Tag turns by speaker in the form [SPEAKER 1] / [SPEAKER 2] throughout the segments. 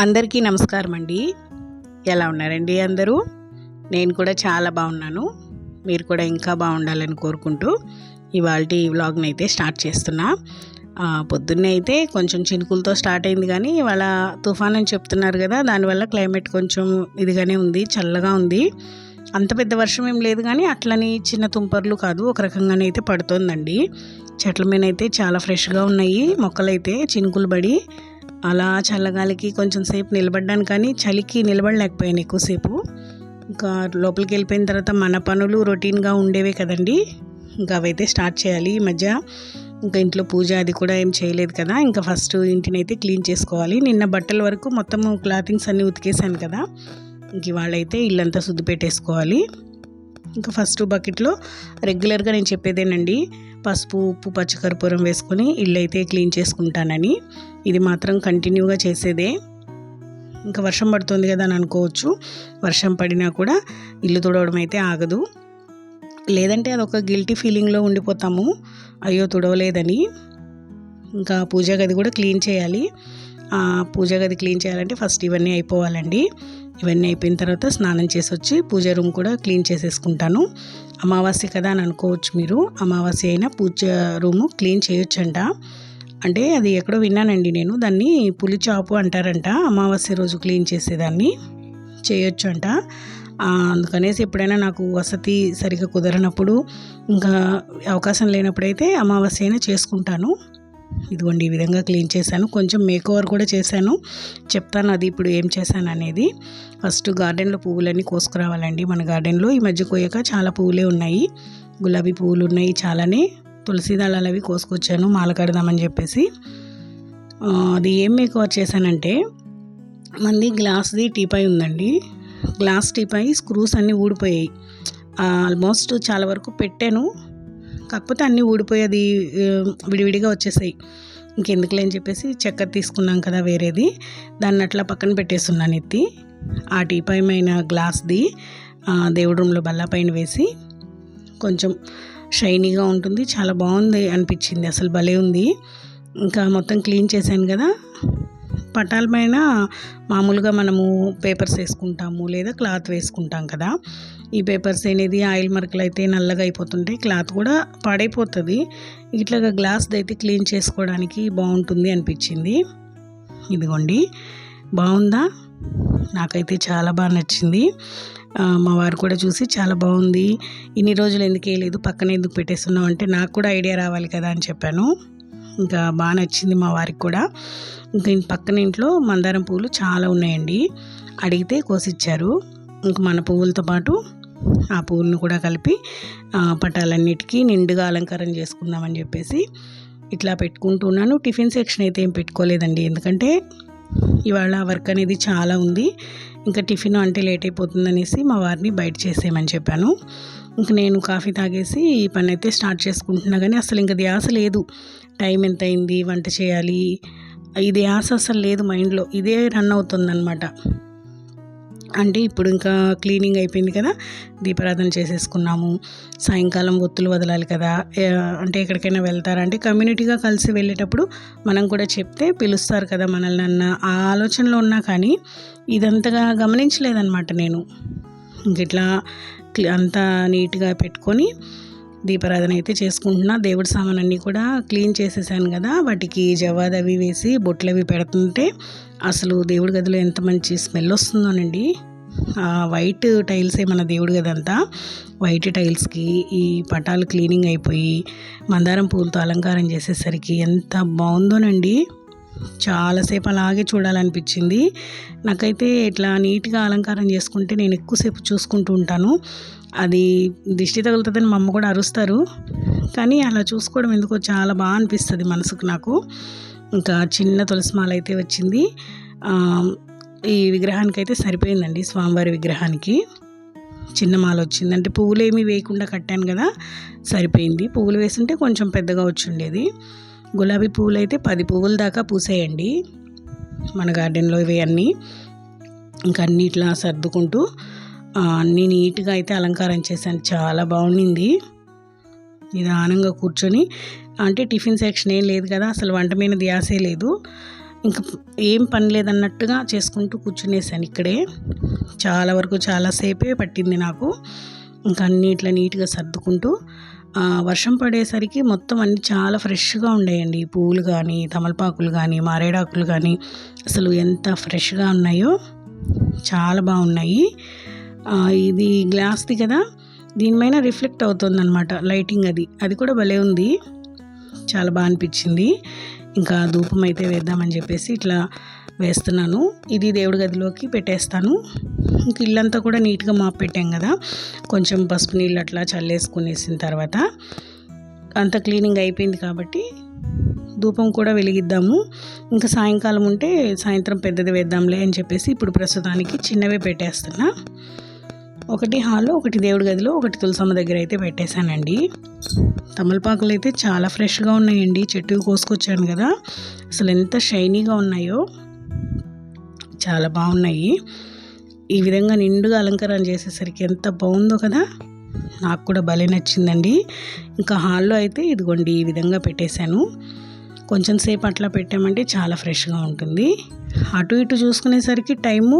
[SPEAKER 1] అందరికీ నమస్కారం అండి. ఎలా ఉన్నారండి అందరూ? నేను కూడా చాలా బాగున్నాను. మీరు కూడా ఇంకా బాగుండాలని కోరుకుంటూ ఇవాళ ఈ వ్లాగ్ని అయితే స్టార్ట్ చేస్తున్నా. పొద్దున్నే అయితే కొంచెం చినుకులతో స్టార్ట్ అయింది కానీ ఇవాళ తుఫాన్ అని చెప్తున్నారు కదా దానివల్ల క్లైమేట్ కొంచెం ఇదిగానే ఉంది చల్లగా ఉంది. అంత పెద్ద వర్షం ఏం లేదు కానీ అట్లని చిన్న తుంపర్లు కాదు ఒక రకంగానే అయితే పడుతోందండి. చెట్ల మీద అయితే చాలా ఫ్రెష్గా ఉన్నాయి మొక్కలైతే చినుకులు పడి అలా చల్లగాలికి కొంచెం సేపు నిలబడ్డాను కానీ చలికి నిలబడలేకపోయాను ఎక్కువసేపు. ఇంకా లోపలికి వెళ్ళిపోయిన తర్వాత మన పనులు రొటీన్గా ఉండేవే కదండి. ఇంకా అవైతే స్టార్ట్ చేయాలి ఈ మధ్య. ఇంకా ఇంట్లో పూజ అది కూడా ఏం చేయలేదు కదా. ఇంకా ఫస్ట్ ఇంటిని అయితే క్లీన్ చేసుకోవాలి. నిన్న బట్టల వరకు మొత్తం క్లాతింగ్స్ అన్నీ ఉతికేసాను కదా. ఇంక ఇవాళ అయితే ఇల్లంతా శుద్ధి పెట్టేసుకోవాలి. ఇంకా ఫస్ట్ బకెట్లో రెగ్యులర్గా నేను చెప్పేదేనండి. పసుపు ఉప్పు పచ్చకర్పూరం వేసుకొని ఇల్లు అయితే క్లీన్ చేసుకుంటానని. ఇది మాత్రం కంటిన్యూగా చేసేదే. ఇంకా వర్షం పడుతుంది కదా అని అనుకోవచ్చు. వర్షం పడినా కూడా ఇల్లు తుడవడం అయితే ఆగదు. లేదంటే అదొక గిల్టీ ఫీలింగ్లో ఉండిపోతాము. అయ్యో తుడవలేదని. ఇంకా పూజా గది కూడా క్లీన్ చేయాలి. పూజా గది క్లీన్ చేయాలంటే ఫస్ట్ ఇవన్నీ అయిపోవాలండి. ఇవన్నీ అయిపోయిన తర్వాత స్నానం చేసి వచ్చి పూజ రూమ్ కూడా క్లీన్ చేసేసుకుంటాను. అమావాస్య కదా అని అనుకోవచ్చు మీరు. అమావాస్య అయినా పూజ రూము క్లీన్ చేయొచ్చంట. అంటే అది ఎక్కడో విన్నానండి నేను. దాన్ని పులిచాపు అంటారంట. అమావాస్య రోజు క్లీన్ చేసేదాన్ని. చేయొచ్చు అంట అందుకనేసి ఎప్పుడైనా నాకు వసతి సరిగ్గా కుదరనప్పుడు ఇంకా అవకాశం లేనప్పుడైతే అమావాస్య అయినా చేసుకుంటాను. ఇదిగోండి ఈ విధంగా క్లీన్ చేశాను. కొంచెం మేకోవర్ కూడా చేశాను. చెప్తాను అది ఇప్పుడు ఏం చేశాను అనేది. ఫస్ట్ గార్డెన్లో పువ్వులన్నీ కోసుకురావాలండి. మన గార్డెన్లో ఈ మధ్య కోయక చాలా పువ్వులే ఉన్నాయి. గులాబీ పువ్వులు ఉన్నాయి చాలానే. తులసి దళాలు అవి కోసుకొచ్చాను మాల కడదామని చెప్పేసి. అది ఏం మేకవర్ చేశానంటే మంది గ్లాస్ది టీపై ఉందండి. గ్లాస్ టీపై స్క్రూస్ అన్నీ ఊడిపోయాయి. ఆల్మోస్ట్ చాలా వరకు పెట్టాను. కాకపోతే అన్నీ ఊడిపోయి అది విడివిడిగా వచ్చేసాయి. ఇంకెందుకులే అని చెప్పేసి చక్కెర తీసుకున్నాం కదా వేరేది. దాన్ని అట్లా పక్కన పెట్టేస్తున్నాను ఎత్తి ఆ టీపై పైన గ్లాస్ది దేవుడు దేవుడి రూమ్లో బల్ల పైన వేసి కొంచెం షైనీగా ఉంటుంది. చాలా బాగుంది అనిపించింది. అసలు భలే ఉంది. ఇంకా మొత్తం క్లీన్ చేశాను కదా. పటాల పైన మామూలుగా మనము పేపర్స్ వేసుకుంటాము లేదా క్లాత్ వేసుకుంటాం కదా. ఈ పేపర్స్ అనేది ఆయిల్ మరకలు అయితే నల్లగా అయిపోతుంటాయి. క్లాత్ కూడా పాడైపోతుంది. ఇట్లాగా గ్లాస్ది అయితే క్లీన్ చేసుకోవడానికి బాగుంటుంది అనిపించింది. ఇదిగోండి. బాగుందా? నాకైతే చాలా బాగా నచ్చింది. మా వారు కూడా చూసి చాలా బాగుంది. ఇన్ని రోజులు ఎందుకు వేయలేదు? పక్కన ఎందుకు పెట్టేస్తున్నావు అంటే నాకు కూడా ఐడియా రావాలి కదా అని చెప్పాను. ఇంకా బాగా నచ్చింది మా వారికి కూడా. ఇంకా పక్కన ఇంట్లో మందారం పువ్వులు చాలా ఉన్నాయండి. అడిగితే కోసిచ్చారు. ఇంక మన పువ్వులతో పాటు ఆ పువ్వులను కూడా కలిపి పటాలన్నిటికీ నిండుగా అలంకారం చేసుకుందామని చెప్పేసి ఇట్లా పెట్టుకుంటున్నాను టిఫిన్ సెక్షన్ అయితే ఏం పెట్టుకోలేదండి. ఎందుకంటే ఇవాళ వర్క్ అనేది చాలా ఉంది. ఇంకా టిఫిన్ అంటే లేట్ అయిపోతుందనేసి మా వారిని బయట చేసేయమని చెప్పాను. ఇంక నేను కాఫీ తాగేసి ఈ పని అయితే స్టార్ట్ చేసుకుంటున్నా కానీ అసలు ఇంకా ధ్యాస లేదు. టైం ఎంత అయింది వంట చేయాలి? ఇది ఆశ అసలు లేదు మైండ్లో. ఇదే రన్ అవుతుందన్నమాట. అంటే ఇప్పుడు ఇంకా క్లీనింగ్ అయిపోయింది కదా దీపారాధన చేసేసుకున్నాము. సాయంకాలం ఒత్తులు వదలాలి కదా. అంటే ఎక్కడికైనా వెళ్తారా? అంటే కమ్యూనిటీగా కలిసి వెళ్ళేటప్పుడు మనం కూడా చెప్తే పిలుస్తారు కదా మనల్ని అన్న ఆ ఆలోచనలో ఉన్నా కానీ ఇదంతగా గమనించలేదన్నమాట నేను. ఇంక ఇట్లా అంత అంతా నీట్గా పెట్టుకొని దీపారాధన అయితే చేసుకుంటున్నా. దేవుడి సామానన్నీ కూడా క్లీన్ చేసేసాను కదా. వాటికి జవాద్ అవి వేసి బొట్లు అవి పెడుతుంటే అసలు దేవుడి గదిలో ఎంత మంచి స్మెల్ వస్తుందోనండి. వైట్ టైల్సే మన దేవుడు కదంతా వైట్ టైల్స్కి ఈ పటాలు క్లీనింగ్ అయిపోయి మందారం పూలతో అలంకారం చేసేసరికి ఎంత బాగుందోనండి. చాలాసేపు అలాగే చూడాలనిపించింది. నాకైతే ఇట్లా నీట్గా అలంకారం చేసుకుంటే నేను ఎక్కువసేపు చూసుకుంటూ ఉంటాను. అది దిష్టి తగులుతుందని మా అమ్మ కూడా అరుస్తారు. కానీ అలా చూసుకోవడం ఎందుకో చాలా బాగా అనిపిస్తుంది మనసుకు నాకు. ఇంకా చిన్న తులసిమాల అయితే వచ్చింది. ఈ విగ్రహానికి అయితే సరిపోయిందండి స్వామివారి విగ్రహానికి. చిన్న మాల వచ్చింది. అంటే పువ్వులు ఏమీ వేయకుండా కట్టాను కదా సరిపోయింది. పువ్వులు వేస్తుంటే కొంచెం పెద్దగా వచ్చి ఉండేది. గులాబీ పువ్వులు అయితే పది పువ్వుల దాకా పూసేయండి మన గార్డెన్లో ఇవి అన్నీ ఇంకా అన్ని ఇట్లా సర్దుకుంటూ అన్నీ నీట్గా అయితే అలంకారం చేశాను. చాలా బాగుండింది. నిదానంగా కూర్చొని అంటే టిఫిన్ సెక్షన్ ఏం లేదు కదా అసలు వంట మీద ధ్యాసే లేదు. ఇంకా ఏం పని లేదన్నట్టుగా చేసుకుంటూ కూర్చునేసాను ఇక్కడే. చాలా వరకు చాలాసేపే పట్టింది నాకు. ఇంకా అన్ని ఇట్లా నీట్గా సర్దుకుంటూ వర్షం పడేసరికి మొత్తం అన్ని చాలా ఫ్రెష్గా ఉండేయండి. పూలు కానీ తమలపాకులు కానీ మారేడాకులు కానీ అసలు ఎంత ఫ్రెష్గా ఉన్నాయో చాలా బాగున్నాయి. ఇది గ్లాస్ది కదా దీనిపైన రిఫ్లెక్ట్ అవుతుంది అనమాట లైటింగ్ అది. అది కూడా భలే ఉంది. చాలా బాగా అనిపించింది. ఇంకా ధూపం అయితే వేద్దామని చెప్పేసి ఇట్లా వేస్తున్నాను. ఇది దేవుడి గదిలోకి పెట్టేస్తాను. ఇంక ఇల్లంతా కూడా నీట్గా మాపు పెట్టాం కదా. కొంచెం పసుపు నీళ్ళు అట్లా చల్లేసుకునేసిన తర్వాత అంత క్లీనింగ్ అయిపోయింది కాబట్టి ధూపం కూడా వెలిగిద్దాము. ఇంకా సాయంకాలం ఉంటే సాయంత్రం పెద్దది వేద్దాంలే అని చెప్పేసి ఇప్పుడు ప్రస్తుతానికి చిన్నవే పెట్టేస్తున్నా. ఒకటి హాల్లో ఒకటి దేవుడి గదిలో ఒకటి తులసమ్మ దగ్గర అయితే పెట్టేశానండి. తమలపాకులు అయితే చాలా ఫ్రెష్గా ఉన్నాయండి. చెట్టు కోసుకొచ్చాను కదా. అసలు ఎంత షైనీగా ఉన్నాయో. చాలా బాగున్నాయి. ఈ విధంగా నిండుగా అలంకరణ చేసేసరికి ఎంత బాగుందో కదా! నాకు కూడా భలే నచ్చిందండి. ఇంకా హాల్లో అయితే ఇదిగోండి ఈ విధంగా పెట్టేశాను. కొంచెం సేపు అట్లా పెట్టామంటే చాలా ఫ్రెష్గా ఉంటుంది. అటు ఇటు చూసుకునేసరికి టైము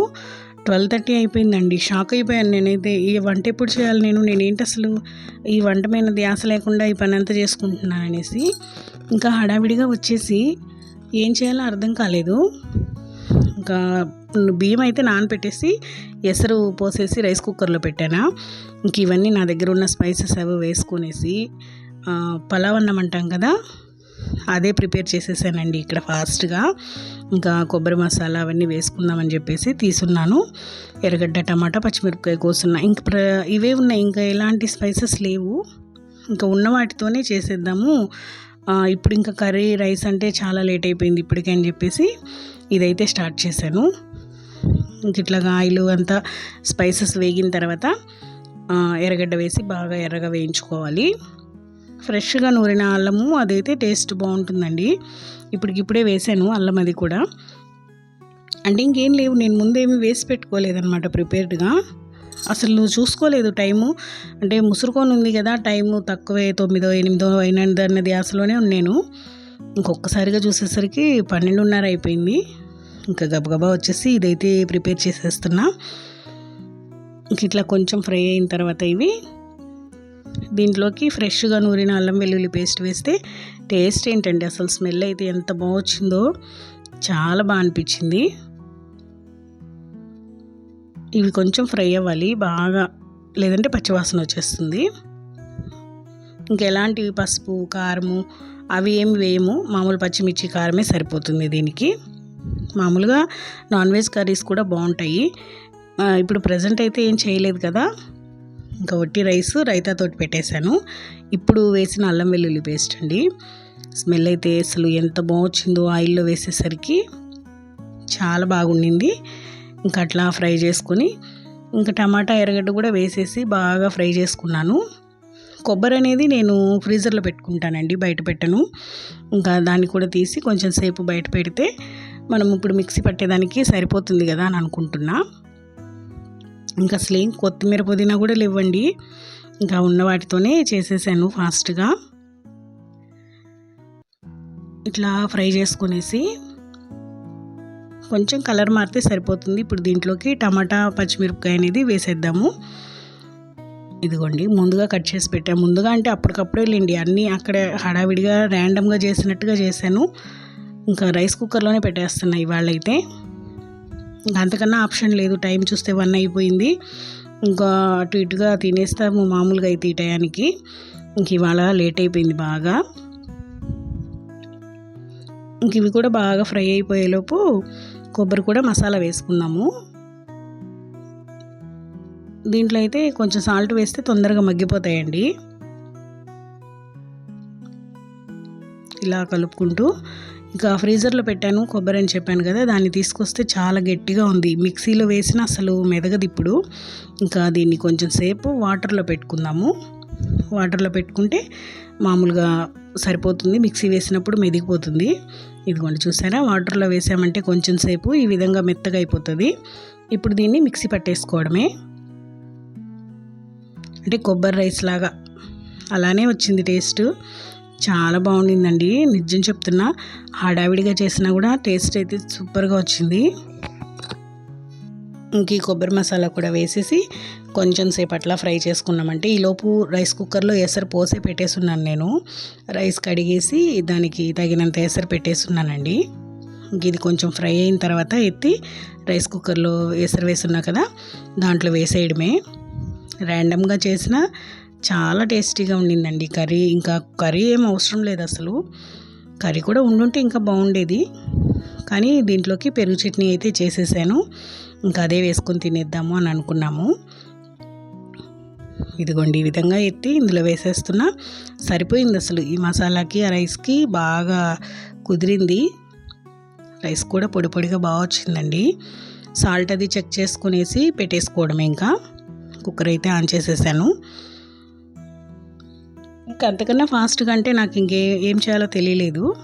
[SPEAKER 1] ట్వెల్వ్ థర్టీ అయిపోయిందండి. షాక్ అయిపోయాను నేనైతే. ఈ వంట ఎప్పుడు చేయాలి నేను? నేనేంటి అసలు ఈ వంట మీద ధ్యాస లేకుండా ఈ పని అంతా చేసుకుంటున్నాను అనేసి ఇంకా హడావిడిగా వచ్చేసి ఏం చేయాలో అర్థం కాలేదు. ఇంకా బియ్యం అయితే నానబెట్టేసి ఎసరు పోసేసి రైస్ కుక్కర్లో పెట్టాను. ఇంక ఇవన్నీ నా దగ్గర ఉన్న స్పైసెస్ అవి వేసుకునేసి పలావ్ అన్నం అంటాం కదా అదే ప్రిపేర్ చేసేసానండి ఇక్కడ ఫాస్ట్గా. ఇంకా కొబ్బరి మసాలా అవన్నీ వేసుకుందామని చెప్పేసి తీసున్నాను. ఎర్రగడ్డ టమాటా పచ్చిమిరపకాయ కోసున్నా. ఇంక ప్ర ఇవే ఉన్నాయి. ఇంకా ఎలాంటి స్పైసెస్ లేవు. ఇంకా ఉన్న వాటితోనే చేసేద్దాము. ఇప్పుడు ఇంకా కర్రీ రైస్ అంటే చాలా లేట్ అయిపోయింది ఇప్పటికే అని చెప్పేసి ఇదైతే స్టార్ట్ చేశాను. ఇంక ఇట్లాగా ఆయిల్ అంతా స్పైసెస్ వేగిన తర్వాత ఎర్రగడ్డ వేసి బాగా ఎర్రగా వేయించుకోవాలి. ఫ్రెష్గా నూరిన అల్లము అదైతే టేస్ట్ బాగుంటుందండి. ఇప్పటికిప్పుడే వేసాను అల్లం అది కూడా. అంటే ఇంకేం లేవు నేను ముందేమి వేసి పెట్టుకోలేదన్నమాట ప్రిపేర్డ్గా. అసలు చూసుకోలేదు టైము? అంటే ముసురుకొని ఉంది కదా టైము తక్కువే తొమ్మిదో ఎనిమిదో అయినది అన్నది అసలునే నేను. ఇంకొకసారిగా చూసేసరికి పన్నెండున్నర అయిపోయింది. ఇంకా గబగబా వచ్చేసి ఇదైతే ప్రిపేర్ చేసేస్తున్నా. ఇంక ఇట్లా కొంచెం ఫ్రై అయిన తర్వాత ఇవి. దీంట్లోకి ఫ్రెష్గా నూరిన అల్లం వెల్లుల్లి పేస్ట్ వేస్తే టేస్ట్ ఏంటండి? అసలు స్మెల్ అయితే ఎంత బాగా వచ్చిందో చాలా బాగా అనిపించింది. ఇవి కొంచెం ఫ్రై అవ్వాలి బాగా లేదంటే పచ్చివాసన వచ్చేస్తుంది. ఇంకెలాంటి పసుపు కారము అవి ఏమి వేయము. మామూలు పచ్చిమిర్చి కారమే సరిపోతుంది దీనికి. మామూలుగా నాన్ వెజ్ కర్రీస్ కూడా బాగుంటాయి. ఇప్పుడు ప్రజెంట్ అయితే ఏం చేయలేదు కదా. ఇంకా వట్టి రైస్ రైతాతోటి పెట్టేశాను. ఇప్పుడు వేసిన అల్లం వెల్లుల్లి పేస్ట్ అండి. స్మెల్ అయితే అసలు ఎంత బాగొచ్చిందో ఆయిల్లో వేసేసరికి చాలా బాగుండింది. ఇంకా అట్లా ఫ్రై చేసుకొని ఇంకా టమాటా ఎర్రగడ్డ కూడా వేసేసి బాగా ఫ్రై చేసుకున్నాను. కొబ్బరి అనేది నేను ఫ్రీజర్లో పెట్టుకుంటానండి బయట పెట్టను. ఇంకా దాన్ని కూడా తీసి కొంచెం సేపు బయట పెడితే మనం ఇప్పుడు మిక్సీ పట్టేదానికి సరిపోతుంది కదా అని అనుకుంటున్నా. ఇంకా అసలు ఏం కొత్తిమీర పుదీనా కూడా లేవండి. ఇంకా ఉన్న వాటితోనే చేసేసాను ఫాస్ట్గా. ఇట్లా ఫ్రై చేసుకునేసి కొంచెం కలర్ మారితే సరిపోతుంది. ఇప్పుడు దీంట్లోకి టమాటా పచ్చిమిరపకాయ అనేది వేసేద్దాము. ఇదిగోండి ముందుగా కట్ చేసి పెట్టాను ముందుగా అంటే అప్పటికప్పుడే లేండి అన్నీ అక్కడ హడావిడిగా ర్యాండమ్గా చేసినట్టుగా చేశాను. ఇంకా రైస్ కుక్కర్లోనే పెట్టేస్తున్నా ఇవాళ అయితే ఇంకా అంతకన్నా ఆప్షన్ లేదు టైం చూస్తే వన్ అయిపోయింది. ఇంకా అటు ఇటుగా తినేస్తాము మామూలుగా అయితే ఈ టయానికి. ఇంక ఇవాళ లేట్ అయిపోయింది బాగా. ఇంక ఇవి కూడా బాగా ఫ్రై అయిపోయేలోపు కొబ్బరి కూడా మసాలా వేసుకుందాము. దీంట్లో అయితే కొంచెం సాల్ట్ వేస్తే తొందరగా మగ్గిపోతాయండి. ఇలా కలుపుకుంటూ ఇంకా ఫ్రీజర్లో పెట్టాను కొబ్బరి అని చెప్పాను కదా దాన్ని తీసుకొస్తే చాలా గట్టిగా ఉంది. మిక్సీలో వేసిన అసలు మెదగదు ఇప్పుడు. ఇంకా దీన్ని కొంచెం సేపు వాటర్లో పెట్టుకుందాము. వాటర్లో పెట్టుకుంటే మామూలుగా సరిపోతుంది. మిక్సీ వేసినప్పుడు మెదిగిపోతుంది. ఇదిగోండి చూసారా? వాటర్లో వేసామంటే కొంచెం సేపు ఈ విధంగా మెత్తగా అయిపోతుంది. ఇప్పుడు దీన్ని మిక్సీ పట్టేసుకోవడమే. అంటే కొబ్బరి రైస్ లాగా. అలానే వచ్చింది టేస్ట్. చాలా బాగుండిందండి. నిజం చెప్తున్నా హడావిడిగా చేసినా కూడా టేస్ట్ అయితే సూపర్గా వచ్చింది. ఇంక ఈ కొబ్బరి మసాలా కూడా వేసేసి కొంచెం సేపు అట్లా ఫ్రై చేసుకున్నామంటే ఈలోపు రైస్ కుక్కర్లో ఎసరు పోసే పెట్టేసున్నాను నేను. రైస్ కడిగేసి దానికి తగినంత ఎసరు పెట్టేసున్నానండి. ఇది కొంచెం ఫ్రై అయిన తర్వాత ఎత్తి రైస్ కుక్కర్లో ఎసరు వేస్తున్నా కదా దాంట్లో వేసేయడమే. ర్యాండమ్గా చేసిన చాలా టేస్టీగా ఉండిందండి కర్రీ. ఇంకా కర్రీ ఏం అవసరం లేదు అసలు. కర్రీ కూడా ఉండుంటే ఇంకా బాగుండేది. కానీ దీంట్లోకి పెరుగు చట్నీ అయితే చేసేసాను. ఇంకా అదే వేసుకొని తినేద్దాము అని అనుకున్నాము. ఇదిగోండి ఈ విధంగా ఎత్తి ఇందులో వేసేస్తున్నా. సరిపోయింది అసలు. ఈ మసాలాకి ఆ రైస్కి బాగా కుదిరింది. రైస్ కూడా పొడి పొడిగా బాగా వచ్చిందండి. సాల్ట్ అది చెక్ చేసుకునేసి పెట్టేసుకోవడమే ఇంకా. కుక్కర్ అయితే ఆన్ చేసేసాను. ఇంకా అంతకన్నా ఫాస్ట్గా అంటే నాకు ఇంకే ఏం చేయాలో తెలియలేదు.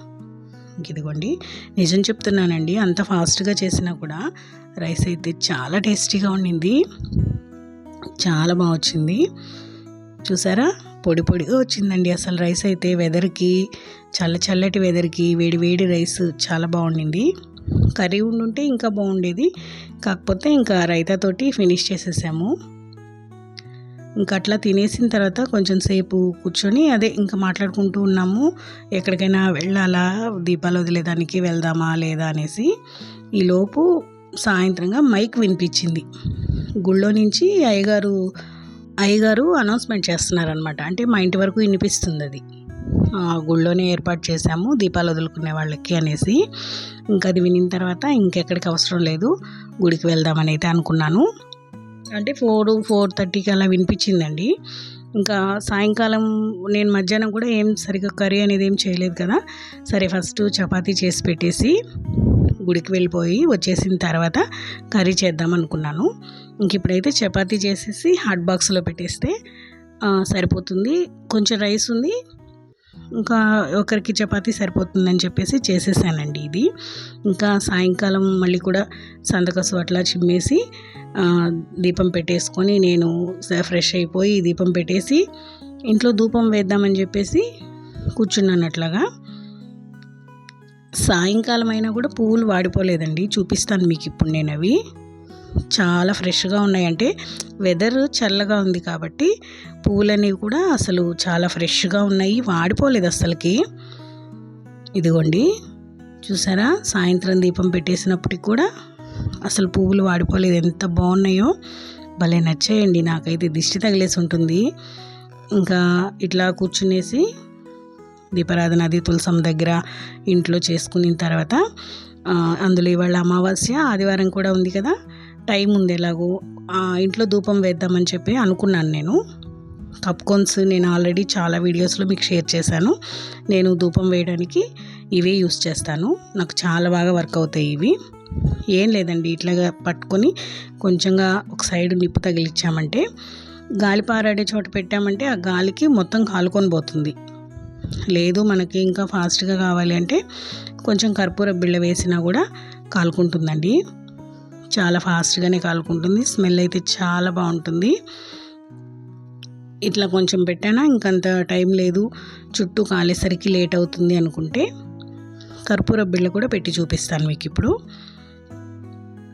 [SPEAKER 1] ఇదిగోండి. నిజం చెప్తున్నానండి అంత ఫాస్ట్గా చేసినా కూడా రైస్ అయితే చాలా టేస్టీగా ఉండింది. చాలా బాగా వచ్చింది. చూసారా? పొడి పొడిగా వచ్చిందండి అసలు రైస్ అయితే. వెదర్కి చల్ల చల్లటి వెదర్కి వేడి వేడి రైస్ చాలా బాగుండింది కర్రీ ఉండుంటే ఇంకా బాగుండేది. కాకపోతే ఇంకా రైతాతోటి ఫినిష్ చేసేసాము. ఇంకా అట్లా తినేసిన తర్వాత కొంచెం సేపు కూర్చొని అదే ఇంకా మాట్లాడుకుంటూ ఉన్నాము. ఎక్కడికైనా వెళ్ళాలా? దీపాలు వదిలేదానికి వెళ్దామా? లేదా? అనేసి ఈలోపు సాయంత్రంగా మైక్ వినిపించింది. గుళ్ళో నుంచి అయ్యగారు అయ్యగారు అనౌన్స్మెంట్ చేస్తున్నారనమాట అంటే మా ఇంటి వరకు వినిపిస్తుంది అది. గుళ్ళోనే ఏర్పాటు చేశాము దీపాలు వదులుకునే వాళ్ళకి అనేసి. ఇంకా అది వినిన తర్వాత ఇంకెక్కడికి అవసరం లేదు గుడికి వెళ్దామని అయితే అనుకున్నాను. అంటే ఫోర్ ఫోర్ థర్టీకి అలా వినిపించిందండి. ఇంకా సాయంకాలం నేను మధ్యాహ్నం కూడా ఏం సరిగ్గా కర్రీ అనేది ఏం చేయలేదు కదా. సరే ఫస్ట్ చపాతీ చేసి పెట్టేసి గుడికి వెళ్ళిపోయి వచ్చేసిన తర్వాత కర్రీ చేద్దాం అనుకున్నాను. ఇంక ఇప్పుడైతే చపాతీ చేసేసి హాట్ బాక్స్లో పెట్టేస్తే సరిపోతుంది. కొంచెం రైస్ ఉంది. ఇంకా ఒకరికి చపాతీ సరిపోతుందని చెప్పేసి చేసేసానండి ఇది. ఇంకా సాయంకాలం మళ్ళీ కూడా సందకసు అట్లా చిమ్మేసి దీపం పెట్టేసుకొని నేను ఫ్రెష్ అయిపోయి దీపం పెట్టేసి ఇంట్లో ధూపం వేద్దామని చెప్పేసి కూర్చున్నాను అట్లాగా సాయంకాలం అయినా కూడా పువ్వులు వాడిపోలేదండి. చూపిస్తాను మీకు ఇప్పుడు నేను అవి. చాలా ఫ్రెష్గా ఉన్నాయంటే వెదర్ చల్లగా ఉంది కాబట్టి పువ్వులనేవి కూడా అసలు చాలా ఫ్రెష్గా ఉన్నాయి. వాడిపోలేదు అసలుకి ఇదిగోండి. చూసారా? సాయంత్రం దీపం పెట్టేసినప్పటికి కూడా అసలు పువ్వులు వాడిపోలేదు. ఎంత బాగున్నాయో భలే నచ్చాయండి. నాకైతే దిష్టి తగిలేసి ఉంటుంది. ఇంకా ఇట్లా కూర్చునేసి దీపారాధన అది తులసం దగ్గర ఇంట్లో చేసుకున్న తర్వాత అందులో ఇవాళ అమావాస్య ఆదివారం కూడా ఉంది కదా? టైం ఉంది ఎలాగో. ఇంట్లో ధూపం వేద్దామని చెప్పి అనుకున్నాను నేను. కప్కోన్స్ నేను ఆల్రెడీ చాలా వీడియోస్లో మీకు షేర్ చేశాను. నేను ధూపం వేయడానికి ఇవే యూస్ చేస్తాను. నాకు చాలా బాగా వర్క్ అవుతాయి ఇవి. ఏం లేదండి ఇట్లాగా పట్టుకొని కొంచెంగా ఒక సైడ్ నిప్పు తగిలిచ్చామంటే గాలి పారాడే చోట పెట్టామంటే ఆ గాలికి మొత్తం కాలుకొని పోతుంది. లేదు మనకి ఇంకా ఫాస్ట్గా కావాలి అంటే కొంచెం కర్పూర బిళ్ళ వేసినా కూడా కాలుకుంటుందండి. చాలా ఫాస్ట్గానే కాలుకుంటుంది స్మెల్ అయితే చాలా బాగుంటుంది. ఇట్లా కొంచెం పెట్టానా ఇంకంత టైం లేదు చుట్టూ కాలేసరికి లేట్ అవుతుంది అనుకుంటే కర్పూర బిళ్ళ కూడా పెట్టి చూపిస్తాను మీకు ఇప్పుడు.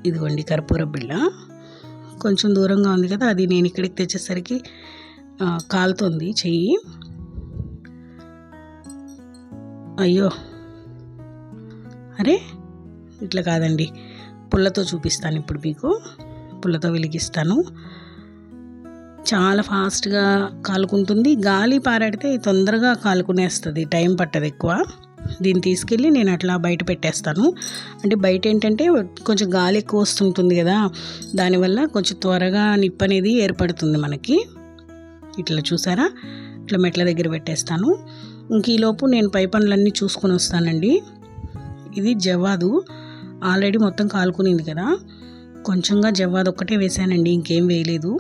[SPEAKER 1] ఇదిగోండి కర్పూర బిళ్ళ. కొంచెం దూరంగా ఉంది కదా అది నేను ఇక్కడికి తెచ్చేసరికి కాలుతుంది చెయ్యి. అయ్యో. అరే ఇట్లా కాదండి. పుల్లతో చూపిస్తాను ఇప్పుడు మీకు. పుల్లతో వెలిగిస్తాను. చాలా ఫాస్ట్గా కాలుకుంటుంది. గాలి పారాడితే తొందరగా కాలుకునేస్తుంది టైం పట్టదు ఎక్కువ. దీన్ని తీసుకెళ్ళి నేను అట్లా బయట పెట్టేస్తాను. అంటే బయట ఏంటంటే కొంచెం గాలి ఎక్కువ వస్తుంటుంది కదా దానివల్ల కొంచెం త్వరగా నిప్పు అనేది ఏర్పడుతుంది మనకి. ఇట్లా చూసారా? ఇట్లా మెట్ల దగ్గర పెట్టేస్తాను. ఇంక ఈలోపు నేను పై పనులన్నీ చూసుకొని వస్తానండి. ఇది జవాదు ఆల్రెడీ మొత్తం కాలుకునింది కదా. కొంచెంగా జవ్వాది ఒక్కటే వేసానండి ఇంకేం వేయలేదు.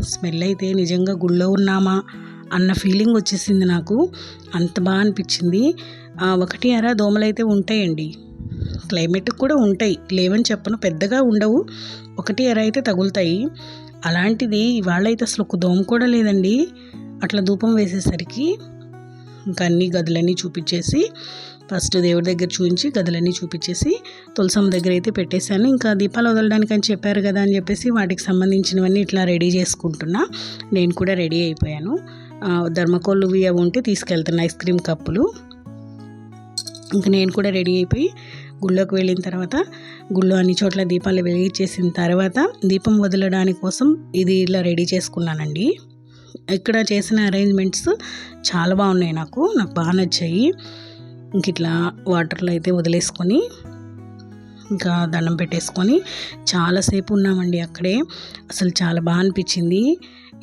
[SPEAKER 1] స్మెల్ అయితే నిజంగా గుళ్ళో ఉన్నామా అన్న ఫీలింగ్ వచ్చేసింది నాకు. అంత బాగా అనిపించింది. ఒకటి అర దోమలైతే ఉంటాయండి. క్లైమేట్కి కూడా ఉంటాయి. లేవని చెప్పను పెద్దగా ఉండవు. ఒకటి ఎర అయితే తగులుతాయి. అలాంటిది ఇవాళ అయితే అసలు ఒక దోమ కూడా లేదండి. అట్లా ధూపం వేసేసరికి ఇంకా అన్ని గదులన్నీ చూపించేసి ఫస్ట్ దేవుడి దగ్గర చూపించి గదులన్నీ చూపించేసి తులసమ్మ దగ్గర అయితే పెట్టేశాను. ఇంకా దీపాలు వదలడానికి అని చెప్పారు కదా అని చెప్పేసి వాటికి సంబంధించినవన్నీ ఇట్లా రెడీ చేసుకుంటున్నా. నేను కూడా రెడీ అయిపోయాను. ధర్మకోళ్ళు అవి ఉంటే తీసుకెళ్తున్నా ఐస్ క్రీమ్ కప్పులు. ఇంకా నేను కూడా రెడీ అయిపోయి గుళ్ళోకి వెళ్ళిన తర్వాత గుళ్ళో అన్ని చోట్ల దీపాలు వెలిగించేసిన తర్వాత దీపం వదలడానికి కోసం ఇది ఇలా రెడీ చేసుకున్నానండి. ఇక్కడ చేసిన అరేంజ్మెంట్స్ చాలా బాగున్నాయి నాకు. నాకు బాగా నచ్చాయి. ఇంక ఇట్లా వాటర్లో అయితే వదిలేసుకొని ఇంకా దండం పెట్టేసుకొని చాలాసేపు ఉన్నామండి అక్కడే. అసలు చాలా బాగా అనిపించింది.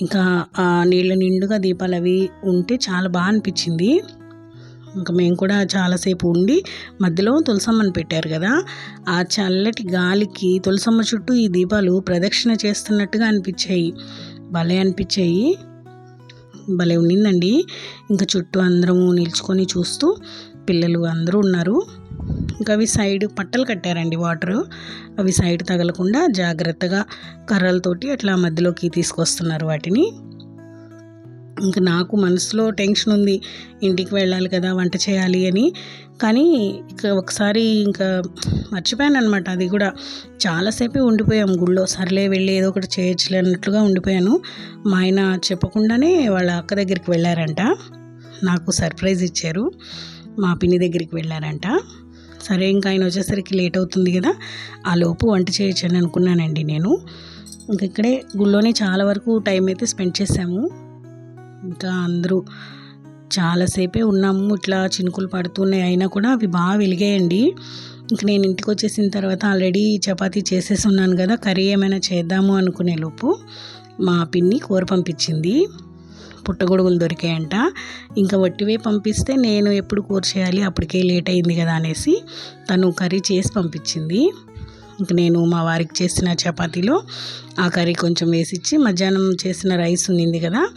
[SPEAKER 1] ఇంకా ఆ నీళ్ళ నిండుగా దీపాలు అవి ఉంటే చాలా బాగా అనిపించింది. ఇంకా మేము కూడా చాలాసేపు ఉండి మధ్యలో తులసమ్మని పెట్టారు కదా. ఆ చల్లటి గాలికి తులసమ్మ చుట్టూ ఈ దీపాలు ప్రదక్షిణ చేస్తున్నట్టుగా అనిపించాయి. భలే అనిపించాయి. భలే ఉండిందండి. ఇంకా చుట్టూ అందరము నిల్చుకొని చూస్తూ పిల్లలు అందరూ ఉన్నారు. ఇంకా అవి సైడ్ పట్టలు కట్టారండి వాటరు. అవి సైడ్ తగలకుండా జాగ్రత్తగా కర్రలతోటి అట్లా మధ్యలోకి తీసుకొస్తున్నారు వాటిని. ఇంకా నాకు మనసులో టెన్షన్ ఉంది ఇంటికి వెళ్ళాలి కదా వంట చేయాలి అని. కానీ ఇక ఒకసారి ఇంకా మర్చిపోయాను అనమాట అది కూడా. చాలాసేపే ఉండిపోయాం గుళ్ళో సర్లే వెళ్ళి ఏదో ఒకటి చేయొచ్చులే అన్నట్లుగా ఉండిపోయాను. మా ఆయన చెప్పకుండానే వాళ్ళ అక్క దగ్గరికి వెళ్ళారంట నాకు సర్ప్రైజ్ ఇచ్చారు మా పిన్ని దగ్గరికి వెళ్ళారంట. సరే ఇంకా ఆయన వచ్చేసరికి లేట్ అవుతుంది కదా ఆ లోపు వంట చేయొచ్చు అని అనుకున్నానండి నేను. ఇంక ఇక్కడే గుళ్ళోనే చాలా వరకు టైం అయితే స్పెండ్ చేసాము ఇంకా అందరూ చాలాసేపే ఉన్నాము. ఇట్లా చినుకులు పడుతున్నాయి. అయినా కూడా అవి బాగా వెలిగాయండి. ఇంక నేను ఇంటికి వచ్చేసిన తర్వాత ఆల్రెడీ చపాతీ చేసేసి ఉన్నాను కదా. కర్రీ ఏమైనా చేద్దాము అనుకునే లోపు మా పిన్ని కూర పంపించింది. పుట్టగొడుగులు దొరికాయంట. ఇంకా వట్టివే పంపిస్తే నేను ఎప్పుడు కూర చేయాలి? అప్పటికే లేట్ అయింది కదా అనేసి తను కర్రీ చేసి పంపించింది. నేను మా వారికి చేసిన చపాతీలో ఆ కర్రీ కొంచెం వేసిచ్చి మధ్యాహ్నం చేసిన రైస్ ఉండింది కదా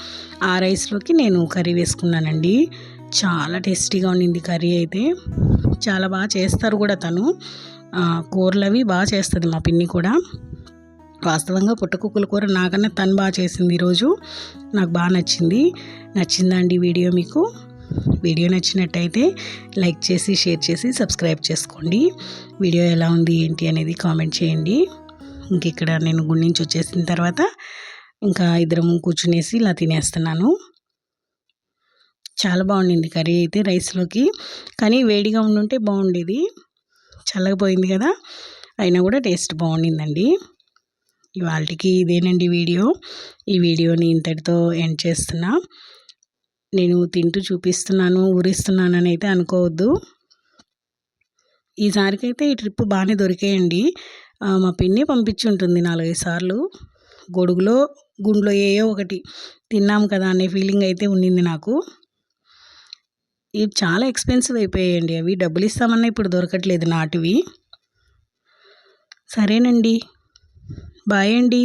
[SPEAKER 1] ఆ రైస్లోకి నేను కర్రీ వేసుకున్నానండి. చాలా టేస్టీగా ఉండింది కర్రీ అయితే. చాలా బాగా చేస్తారు కూడా తను. కూరలు అవి బాగా చేస్తుంది మా పిన్ని కూడా. వాస్తవంగా పుట్టకుక్కల కూర నాకన్నా తను బాగా చేసింది ఈరోజు. నాకు బాగా నచ్చింది. నచ్చిందండి వీడియో మీకు? వీడియో నచ్చినట్టయితే లైక్ చేసి షేర్ చేసి సబ్స్క్రైబ్ చేసుకోండి. వీడియో ఎలా ఉంది ఏంటి అనేది కామెంట్ చేయండి. ఇంక ఇక్కడ నేను గుడి నుంచి వచ్చేసిన తర్వాత ఇంకా ఇద్దరం కూర్చునేసి ఇలా తినేస్తున్నాను. చాలా బాగుండింది కర్రీ అయితే రైస్లోకి. కానీ వేడిగా ఉండుంటే బాగుండేది. చల్లగాపోయింది కదా అయినా కూడా టేస్ట్ బాగుండిందండి. ఇవాళకి ఇదేనండి వీడియో. ఈ వీడియోని ఇంతటితో ఎండ్ చేస్తున్నా. నేను తింటూ చూపిస్తున్నాను ఊరిస్తున్నానని అయితే అనుకోవద్దు. ఈసారికైతే ఈ ట్రిప్ బాగానే దొరికాయండి. మా పిన్ని పంపించి ఉంటుంది నాలుగైదు సార్లు. గొడుగులో గుండ్లో ఏయో ఒకటి తిన్నాం కదా అనే ఫీలింగ్ అయితే ఉండింది నాకు. ఇవి చాలా ఎక్స్పెన్సివ్ అయిపోయాయండి. అవి డబ్బులు ఇస్తామన్నా ఇప్పుడు దొరకట్లేదు నాటివి. సరేనండి. బాయ్ అండి.